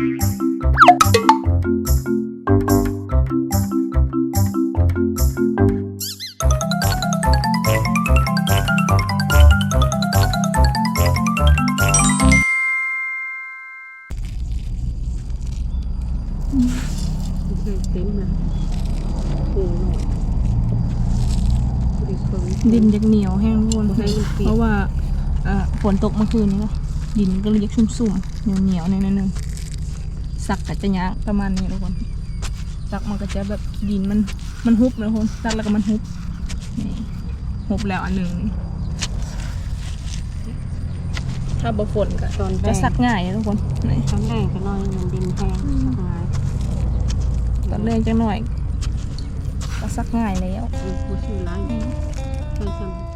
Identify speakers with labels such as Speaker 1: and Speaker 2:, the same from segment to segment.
Speaker 1: ดิเพิ่ง
Speaker 2: ดินยักเหนียวแห้งทุกคน
Speaker 1: บ่ให้มันเปียก
Speaker 2: เพราะว่าเอ่อฝนตกเมื่อคืนนี้เนาะดินก็เลยยักชุ่มๆเหนียวเหนียวๆในนั้นนึง สักก็จะยากประมาณนี้ทุกคนสักมันก็จะแบบดินมันมันฮุบนะทุกคนสักแล้วก็มันฮุบนี่ฮุบแล้วอันหนึ่งถ้าบ่ฝนก็
Speaker 1: ตอนแร
Speaker 2: จะ
Speaker 1: ก
Speaker 2: ซักง่ายนะทุกคนนี่
Speaker 1: ตอนแรกก็น้อยมันดินแห้งสักหน่อย
Speaker 2: ตอนแรกจังหน่อย ก็ซักง่ายแล้ว
Speaker 1: มีผู้ชื่อร้ายเคยจำ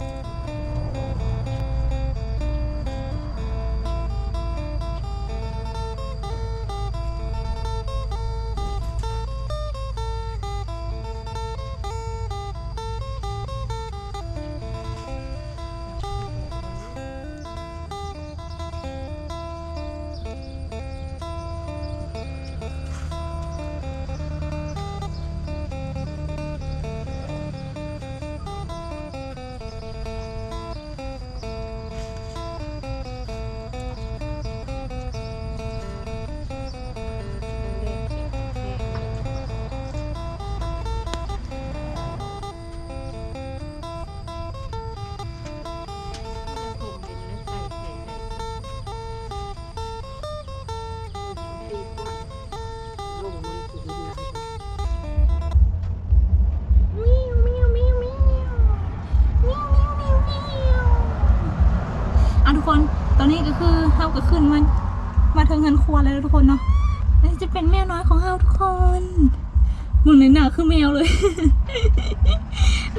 Speaker 2: มึงในหนาคือแมวเลย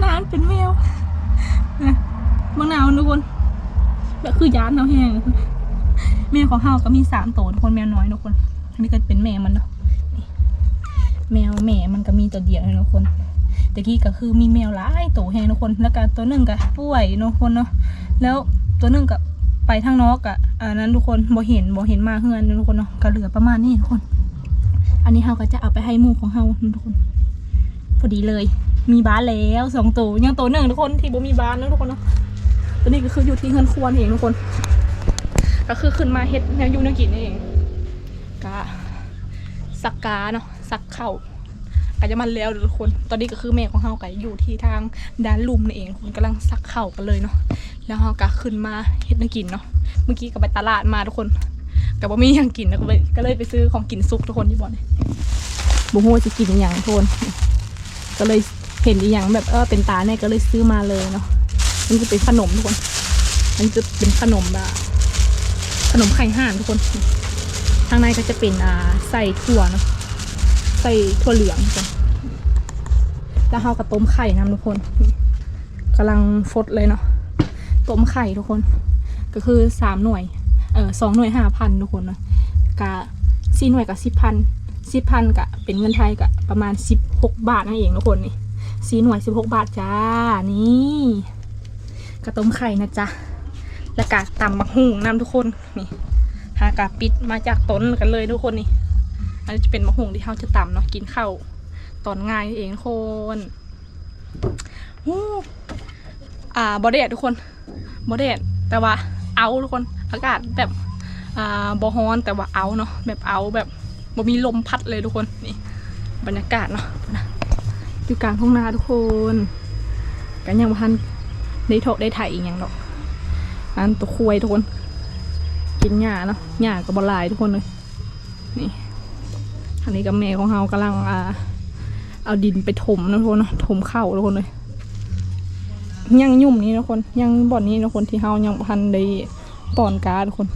Speaker 2: นานเป็นแมวนะบางหนาวทุกคนแบบคือยานเนาแห้งแมวของเฮาก็มีสามตัวทุกคนแมวน้อยทุกคนอันนี้ก็เป็นแม่มันเนาะแมวแม่มันก็มีตัวเดียวเลยทุกคนตะกี้ก็คือมีแมวหลายตัวแห้งทุกคน แล้วก็ตัวหนึ่งก็ป่วยทุกคนเนาะแล้วตัวหนึ่งกับไปทางนอกอะอันนั้นทุกคนบ่เห็นบ่เห็นมาเฮือนทุกคนเนาะก็เหลือประมาณนี้ทุกคน อันนี้เฮาก็จะเอาไปให้หมูของเฮาทุกคน พอดีเลย มีบ้านแล้วสองตัวยังตัวหนึ่งทุกคนที่บ่มีบ้านนะทุกคนเนาะตัวนี้ก็คืออยู่ที่เฮือนควนี่เองทุกคน ก็คือขึ้นมาเฮ็ดแนวยู่แนวกินเองกะสักกาเนาะสักเข่าก็จะมันแล้วทุกคน ตอนนี้ก็คือแม่ของเฮาก็อยู่ที่ทางด้านลุมนี่เองคนกำลังสักเข่ากันเลยเนาะ แล้วเราก็ขึ้นมาเฮ็ดแนักกินเนาะ เมื่อกี้ก็ไปตลาดมาทุกคน ก็บ่ามีหยังกินก็เลยก็เลยไปซื้อของกินซุกทุกคนที่บ่อนบ่ฮู้ว่าจะกินอย่างทุกคนก็เลยเห็นอีหยังแบบเออเป็นตาเนี่ยก็เลยซื้อมาเลยเนาะมันจะเป็นขนมทุกคน มันจะเป็นขนมแบบขนมไข่ห่านทุกคนทางในก็จะเป็นอ่าใส่ถั่วเนาะใส่ถั่วเหลืองทุกคนแล้วเราก็ต้มไข่นะทุกคนกำลังฟดเลยเนาะต้มไข่ทุกคน ก็คือสามหน่วย เออสองหน่วยห้าพันทุกคนนะกะสี่หน่วยกับสิบพันสิบพันกะเป็นเงินไทยกะประมาณสิบหกบาทนั่นเองทุกคนนี่สี่หน่วยสิบหกบาทจ้านี่กระต้มไข่นะจ๊ะแล้วกะตำมะฮุ่งน้ำทุกคนนี่หากะปิดมาจากต้นกันเลยทุกคนนี่อันนี้จะเป็นมะฮุ่งที่เขาจะตำเนาะกินข้าวตอนง่ายเองทุกคนอู้อ่าบอเดดทุกคนบอเดดแต่ว่าเอาทุกคน อากาศแบบอ่าบอฮอนแต่ว่าเอาเนาะแบบเอาแบบบ่มีลมพัดเลยทุกคนนี่บรรยากาศเนาะนะอยู่กลางทุ่งนาทุกคนกันยังพันได้โถได้ถ่ายอีกอย่างดอกอันตัวคุยทุกคน กินหญ้าเนาะหญ้ากับบอลายทุกคนเลยนี่อันนี้กับแม่ของเฮากำลังอ่าเอาดินไปถมนะทุกคนเนาะถมเข้าทุกคนเลยยังยุ่มนี้นะคนยังบ่อนนี้นะคนที่เฮายังพันได้ ปอนกาทุกคน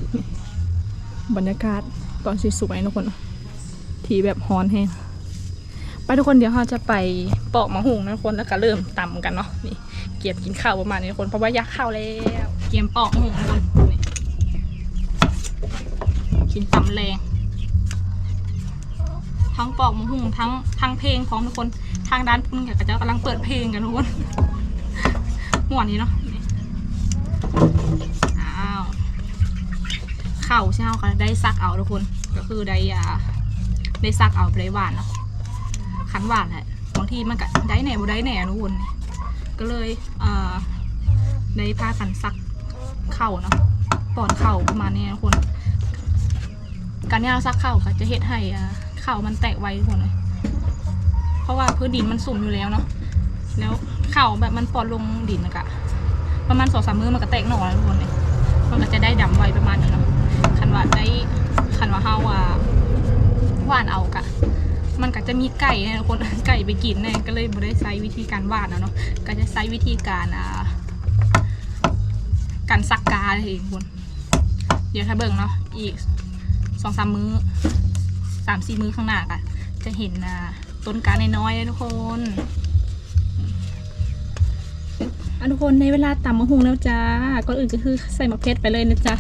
Speaker 2: บรรยากาศตอนสวยๆนะคนทีแบบฮอนแฮงไปทุกคนเดี๋ยวเราจะไปปอกมะฮุงนะทุกคนแล้วก็เริ่มตำกันเนาะนี่เกียบกินข้าวประมาณนี้ทุกคนเพราะว่ายากข้าวแล้วเกียมปอกมะฮุงทุกคนกินตำแรงทั้งปอกมะฮุงทั้งทั้งเพลงพร้อมทุกคนทางด้านพุ่นกับเจ้ากำลังเปิดเพลงกันทุกคนหมวดนี้เนาะนี่อ้าว เข่าใช่ไหมคะได้ซักเอาทุกคน ก็คือได้อ่าได้ซักเอาไปได้หวานเนาะคันหวานแหละบางทีมันก็ได้แหน่บ่ได้แหน่ทุกคนก็เลยอ่าได้พากันซักเข่าเนาะป้อนเข่าประมาณนี้ทุกคนการที่เราซักเข่าก็จะเฮ็ดให้อ่าเข่ามันแตกไวทุกคนเลยเพราะว่าพื้นดินมันสุ่มอยู่แล้วเนาะแล้วเข่าแบบมันปอนลงดินนะกะประมาณสองสามมือมันก็แตกหน่อแล้วทุกคนเลยมันก็จะได้ดำไวประมาณนี้เนาะคั นว่าได้คันว่าเฮาว่าหวานเอากะ มันก็จะมีไก่นี่ยทุกคนไก่ไปกินเนี่ยก็เลยบ่ได้ใช้วิธีการหวานนะเนาะก็จะใช้วิธีการอ่าการซักกาเองทุกคนเดี๋ยวถ้าเบิ่งเนาะอีกสองสามมือสามสี่มือข้างหน้าก็จะเห็นอ่าต้นกาน้อยๆเลยทุกคนอะทุกคนในเวลาตำมะฮุงแล้วจ้าก่อนอื่นก็คือใส่มะเขือไปเลยนะจ๊ะ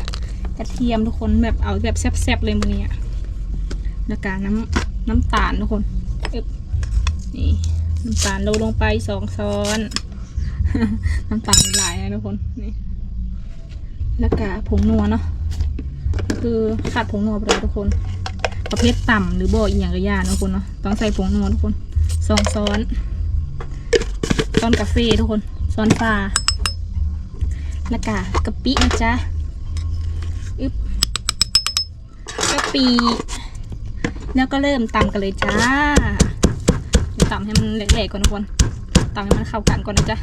Speaker 2: กระเทียมทุกคนแบบเอาแบบแซ่บๆเลยมือนี้อะแล้วก็น้ำน้ำตาลทุกคนอึบนี่น้ำตาลโรลงไปสองช้อน น้ำตาลหลายนะทุกคนนี่แล้วก็ผงนัวเนาะก็คือขาดผงนัวไปเลยทุกคน ประเภทต่ำหรือบ่ออีกอย่างกระยานะทุกคนเนาะต้องใส่ผงนัวทุกคนสองซ้อนซ้อนกาแฟทุกคนซ้อนฟ้าแล้วก็กะปินะจ๊ะอึ๊บกะ ปิแล้วก็เริ่มตำกันเลยจ้าตำให้มันเละๆก่อนทุกคนตำให้มันเข้ากันก่อนนะจ๊ะ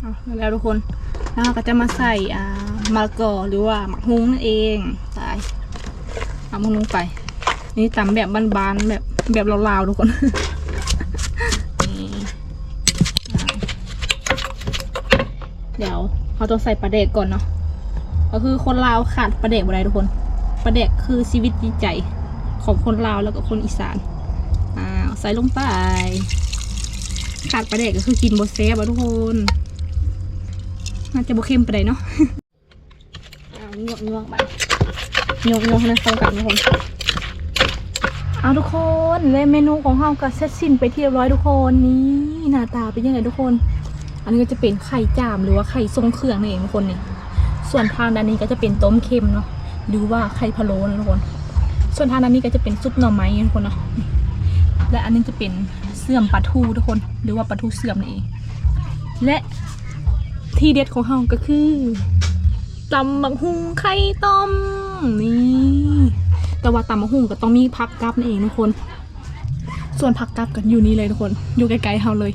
Speaker 2: เอาแล้วทุกคนแล้วเราก็จะมาใส่อ่ามะละกอหรือว่าหมักฮุ้งนั่นเองตายเอามันลงไป นี่ตำแบบบานๆแบบแบบลาวๆทุกคนอ่า เดี๋ยวเราต้องใส่ปลาเด็กก่อนเนาะก็คือคนลาวขาดปลาเด็กอะไรทุกคนปลาเด็กคือชีวิตจิตใจของคนลาวแล้วก็คนอีสานอ้าวใส่ลงไปขาดปลาเด็กก็คือกินบดเซฟอะทุกคนน่าจะบเค็มไปเลยเนาะเอางวกงวกไปงวกงวกนเข้ากันทุกคนเอาทุกคนและเมนูของเราก็เสร็จสิ้นไปที่เรียบร้อยทุกคนนี่หน้าตาเป็นยังไงทุกคน อันนี้ก็จะเป็นไข่จามหรือว่าไข่ทรงเครื่องนั่นเองทุกคนนี่ส่วนทางด้านนี้ก็จะเป็นต้มเค็มเนาะหรือว่าไข่พะโล้นะทุกคน ส่วนทางด้านนี้ก็จะเป็นซุปหน่อไม้ทุกคนเนาะและอันนี้จะเป็นเสื่อมปลาทูทุกคน หรือว่าปลาทูเสื่อมนั่นเอง และที่เด็ดของเราก็คือตำบักหุงไข่ต้มนี่แต่ว่าตำบักหุงก็ต้องมีผักกับนั่นเองทุกคน ส่วนผักกับกันอยู่นี่เลยทุกคน อยู่ใกล้ๆเราเลย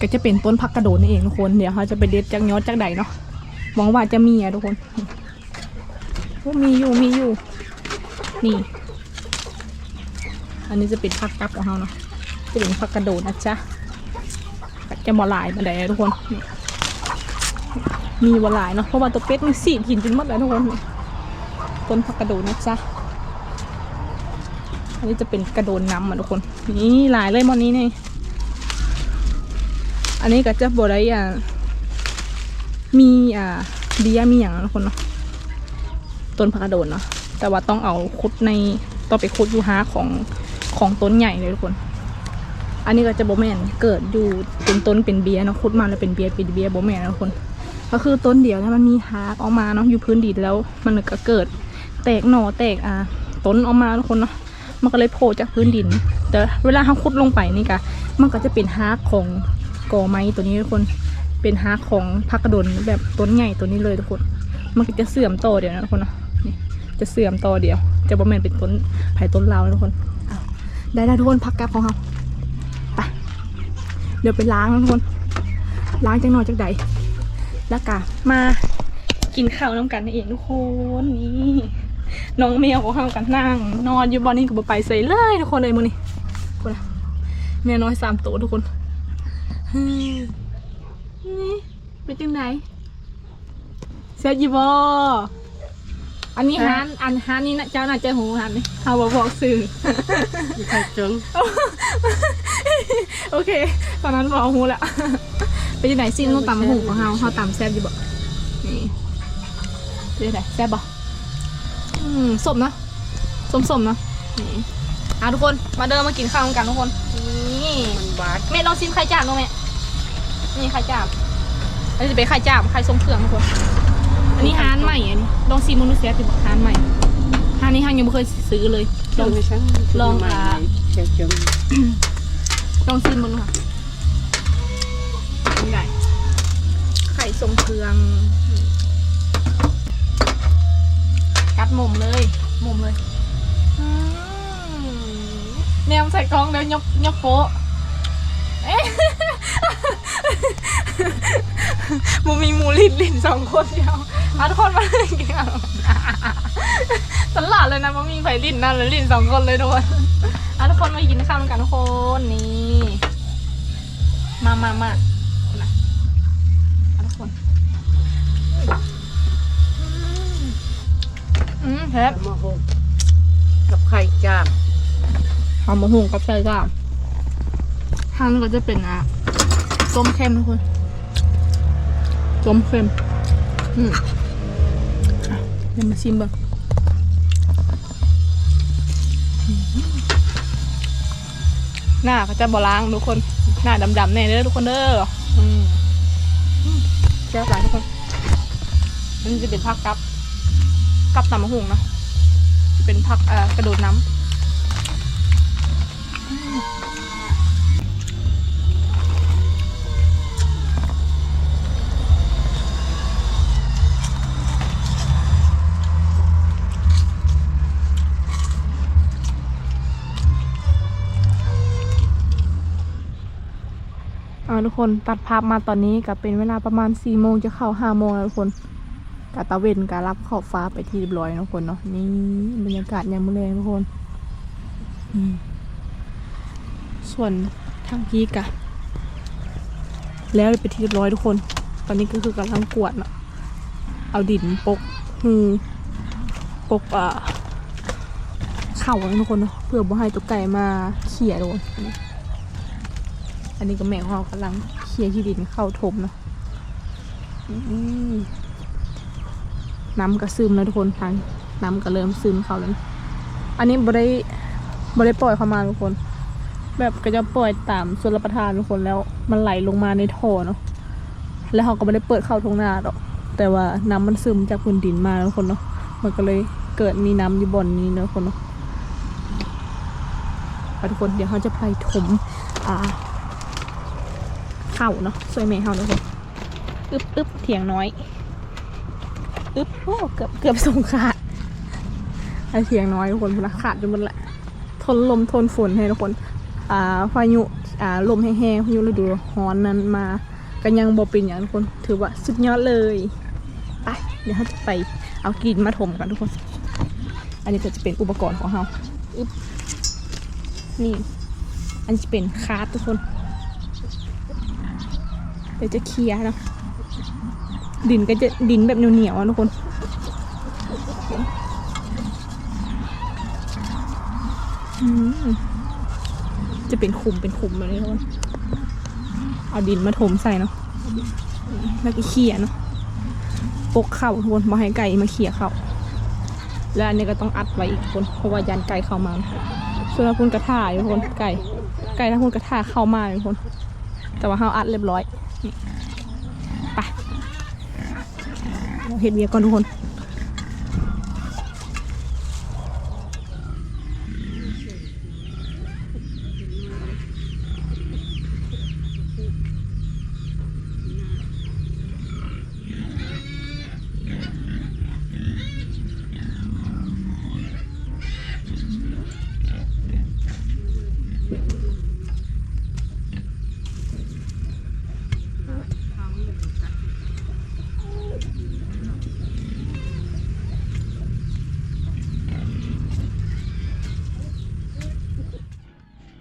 Speaker 2: ก็จะเป็นต้นผักกระโดดนั่เองทุกคน เดี๋ยวเราจะไปเด็ดจากยอดจากใดเนาะหวังว่าจะมีอะทุกคนโอ้มีอยู่มีอยู่ นี่ อันนี้จะเป็นผักกับของเราเนาะจะเป็นผักกระโดดนะจ๊ะจะบอลายมาได้ทุกคน มีบอลายเนาะเพราะว่าตัวเป็ดมันสีหินจนหมดแล้วทุกคนต้นผักกระโดดนะจ๊ะอันนี้จะเป็นกระโดดน้ำอะทุกคน นี่หลายเลยมอนนี้นี่ อันนี้ก็จะบอได้อ่ามีอ่าเบียร์มีอย่างนะทุกคนเนาะต้นผักกระโดดเนาะแต่ว่าต้องเอาคุดในต้องไปคุดอยู่หาของของต้นใหญ่เลยทุกคน อันนี้ก็จะโบแมนเกิดอยู่เป็นต้นเป็นเบียร์เนาะคุดมาแล้วเป็นเบียร์เป็นเบียร์โบแมนนะทุกคน ก็คือต้นเดียวแล้วมันมีหากออกมาเนาะอยู่พื้นดินแล้ว มันก็เกิดแตกหน่อแตกอ่าต้นออกมาทุกคนเนาะมันก็เลยโผล่จากพื้นดิน แต่เวลาเขาขุดลงไปนี่กะมันก็จะเป็นฮากของ กอไม้ตัวนี้ทุกคนเป็นฮากของพักกระดนแบบต้นใหญ่ตัวนี้เลยทุกคน มันก็จะเสื่อมต่อเดียวนะทุกคนนะนี่จะเสื่อมต่อเดียว จะบ่แม่นเป็นต้นไผ่ต้นลาวนะทุกคนได้ได้ทุกคนพักกับของเราไปเดี๋ยวไปล้างนะทุกคน ล้างจากหนอยจากใดแล้วก็มากินข้าวน้ำกันเองทุกคนนี่น้องแมวของเรากันนั่ง นอนอยู่บอนนี้กับไปใส่เลยทุกคนเลยมือนี่คนนะแมวน้อยสามตัวทุกคน นี่เป็นจังไหนเสียจีบออันนี้ฮานอันฮานนี่นะเจ้าน่าจะหูฮานนี่เขาบอกบอกสื่อ
Speaker 1: มีไข่เจิง
Speaker 2: โอเค ตอนนั้นบอกหูแล้วไปที่ไหนซิมต้องตำหูของเราเขาตำแซ่บอยู่บ่นี่ไปที่ไหนแซ่บบ่อืมสมเนอะสมสมๆเนอะนี่อะทุกคนมาเดินมากินข้าวกันทุกคนนี่
Speaker 1: มันบาด
Speaker 2: แม่ลองชิมไข่จามดูแม่ นี่ไข่จามอันนี้จะเป็นไข่จามไข่ทรงเครื่องทุกคนอันนี้ฮานใหม่อันนี้ลองชิมมนุษย์เสียติฮานใหม่ฮานนี้ฮังยังไม่เคยซื้อเลยล
Speaker 1: ล
Speaker 2: อ
Speaker 1: องงให้ฉัน
Speaker 2: ลอง
Speaker 1: มา
Speaker 2: อะ
Speaker 1: เจียวจม
Speaker 2: ลองชิมมันค่ะนี่ได้ไข่ทรงเครื่องกัดหม่มเลยหม่มเลยอืมแนวใส่กล้องแล้วยกยกโป๊ะเอ๊ะ มูมีมูลินลินสองคนเดียวอะทุกคนมาเลยกินกันตลาดเลยนะมันมีไฟลินนั่นเลยลินสองคนเลยทุกคนอะทุกคนมากินข้าวกันทุกคนนี่มามามานะอะทุกคนอืมอืมแซ่บ
Speaker 1: มาหกกับไข่จ้าม
Speaker 2: หอมมะฮุงกับไส้กล้ามทางนี้ก็จะเป็นอะ ส้มเค็มทุกคนส้มเค็มอืมเดี๋ยวมาชิมบ้างหน้าก็จะบล้างทุกคน หน้าดำๆแน่เด้อทุกคนเด้ออืมแซ่บหลายทุกคนอันจะเป็นผักกับ กับตำมะฮุงเนาะเป็นผักเอ่อกระโดดน้ำ ทุกคนตัดภาพมาตอนนี้ก็เป็นเวลาประมาณ4ี่โมงจะเข้าห้าโมงแล้วทุกคนกาตะเวนการับขอบฟ้าไปที่เรียบร้อยนะทุกคนเนาะนี่บรรยากาศยามมื้อแลงทุกคนส่วนทางพีกะ แล้วไปที่เรียบร้อยทุกคน ตอนนี้ก็คือกำลังกวดเนาะเอาดินปกฮือปกอ่าเข่าทุกคนเนาะเพื่อบ่ให้ตัวไก่มาเขี่ยโดน อันนี้ก็แม่ของเรากำลังเคลียร์ที่ดินเข้าถมเนาะน้ำก็ซึมแล้วทุกคนทางน้ำก็เริ่มซึมเข้าแล้วนะอันนี้บ่ได้บ่ได้ปล่อยเข้ามาทุกคน แบบก็จะปล่อยตามส่วนรับประทานทุกคนแล้วมันไหลลงมาในท่อเนาะ แล้วเขาก็ไม่ได้เปิดเข้าทงนาหรอก แต่ว่าน้ำมันซึมจากพื้นดินมาทุกคนเนาะ มันก็เลยเกิดมีน้ำอยู่บ่อนนี้เนาะทุกคนเนาะทุกคนเดี๋ยวเขาจะไปถมอ่า เข่าเนาะสวยแม่เข่าเลยคนอึ๊บอึบเถียงน้อยอึ๊บโอ้เกือบเกือบส่งขาดไอเถียงน้อยทุกคนพละขาดจนหมดละทนลมทนฝนให้ทุกคนอ่าพายุอ่าลมแห้งๆพายุฤดูร้อนนั้นมากันยังบ่เป็นอย่างทุกคนถือว่าสุดยอดเลยไปเดี๋ยวเราจะไปเอากรีนมาถมกันทุกคน อันนี้ก็จะเป็นอุปกรณ์ของเราอึ๊บนี่อันนี้จะเป็นคาร์ดทุกคน เดี๋ยวจะเคลียร์นะดินก็จะดินแบบเหนียวๆอะทุกคนจะเป็นคุมเป็นคุมแบบนี้ทุกคนเอาดินมาถมใส่เนาะแล้วก็เขี่ยเนาะปกเข่าทุกคนมาให้ไก่มาเขี่ยเข่าแล้วอันนี้ก็ต้องอัดไว้อีกคนเพราะว่ายันไก่เข้ามาส่วนถ้าคุณกระท่ายทุกคนไก่ไก่ถ้าคุณกระท่าเข้ามาทุกคน แต่ว่าเราอัดเรียบร้อย ไปเห็ดเวียก่อนทุกคน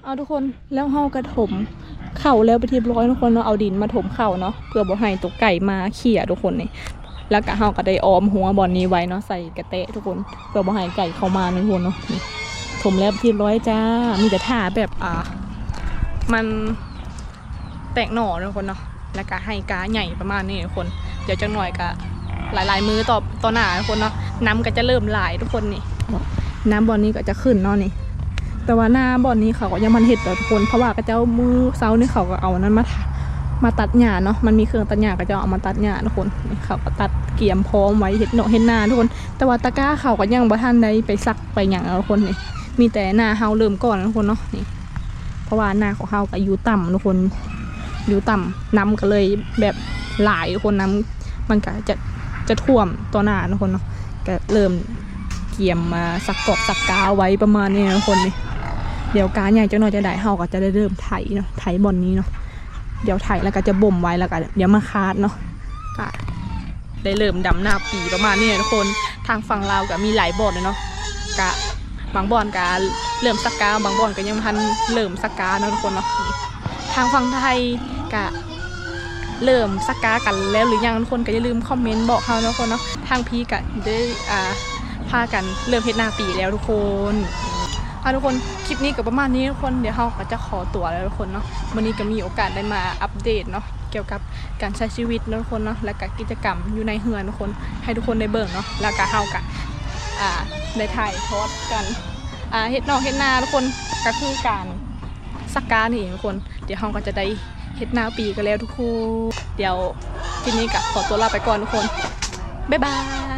Speaker 2: เอาทุกคนแล้วเฮากระถมเข่าแล้วไปเรีบร้อยทุกคนเนาะเอาดินมาถมเข่าเนาะเพื่อบ่ให้ตัวไก่มาเขี่ยทุกคนนี่แล้วก็เฮาก็ได้ออมหัวบอนนี้ไว้เนาะใส่กระเตะทุกคนเพื่อบ่ให้ไก่เข้ามานะทุกคนเนาะถมแล้วไปเรีบร้อยจ้ามีแต่ท่าแบบอ่า มันแตกหน่อทุกคนเนาะแล้วก็ให้กาใหญ่ประมาณนี้ทุกคน เดี๋ยวจังหน่อยก็หลายๆมือต่อต่อหน้าทุกคนเนาะน้ำก็จะเริ่มไหลทุกคนนี่น้ำบอลนี้ก็จะขึ้นเนาะนี่ แต่ว่าหน้าบ่อนนี้เขาก็ยังมันเห็ดแต่ทุกคนเพราะว่าก็เจ้ามือเซานี่เขาก็เอานั้นมามาตัดหญ้าเนาะมันมีเครื่องตัดหญ้าก็จะเอามาตัดหญ้าทุกคนนี่เขาก็ตัดเกี่ยมพร้อมไว้เห็ดเนาะเห็ดหน้าทุกคน แต่ว่าตะกร้าเขาก็ยังบ่ทันได้ไปซักไปหยังทุกคนนี่มีแต่หน้าเฮาเริ่มก่อนทุกคนเนาะนี่ เพราะว่าหน้าของเฮาก็อยู่ต่ำทุกคนอยู่ต่ำน้ำก็เลยแบบหลายทุกคนน้ำมันก็จะจะท่วมตัวหน้าทุกคนเนาะก็เริ่มเกี่ยมมาสักกอกสักกาไว้ประมาณนี้นะทุกคนนี่ เดี๋ยวการใหญ่จะหน่อยจะได้เฮาก็จะได้เริ่มไถเนาะไถบอนนี้เนาะเดี๋ยวไถแล้วก็จะบ่มไว้แล้วก็เดี๋ยวมาคาดเนาะก็ได้เริ่มดำหน้าปีประมาณนี้นะทุกคนทางฝั่งลาก็มีหลายบอนเลยเนาะกะบางบอนกาเริ่มสักกาบางบอนก็ยังบ่ทันเริ่มสักกาเนาะทุกคนเนาะทางฝั่งไทยกะเริ่มสักกากันแล้วหรือยังทุกคนก็อย่าลืมคอมเมนต์บอกเขาเนาะทุกคนเนาะทางพีกะได้อ่าพากันเริ่มเฮ็ดหน้าปีแล้วทุกคน ทุกคนคลิปนี้ก็ประมาณนี้ทุกคนเดี๋ยวเราก็จะขอตัวแล้วทุกคนเนาะวันนี้ก็มีโอกาสได้มาอัปเดตเนาะเกี่ยวกับการใช้ชีวิตนะทุกคนเนาะและก็กิจกรรมอยู่ในเฮือนทุกคน ให้ทุกคนได้เบิ่งเนาะแล้วก็เฮากะอ่าได้ถ่ายทอดกันเฮ็ดนอกเฮ็ดนาทุกคนก็คือการสักการนี่เองทุกคน เดี๋ยวเราก็จะได้เฮ็ดนาปีกันแล้วทุกคนเดี๋ยวทีนี้ก็ขอตัวลาไปก่อนทุกคนบ๊ายบาย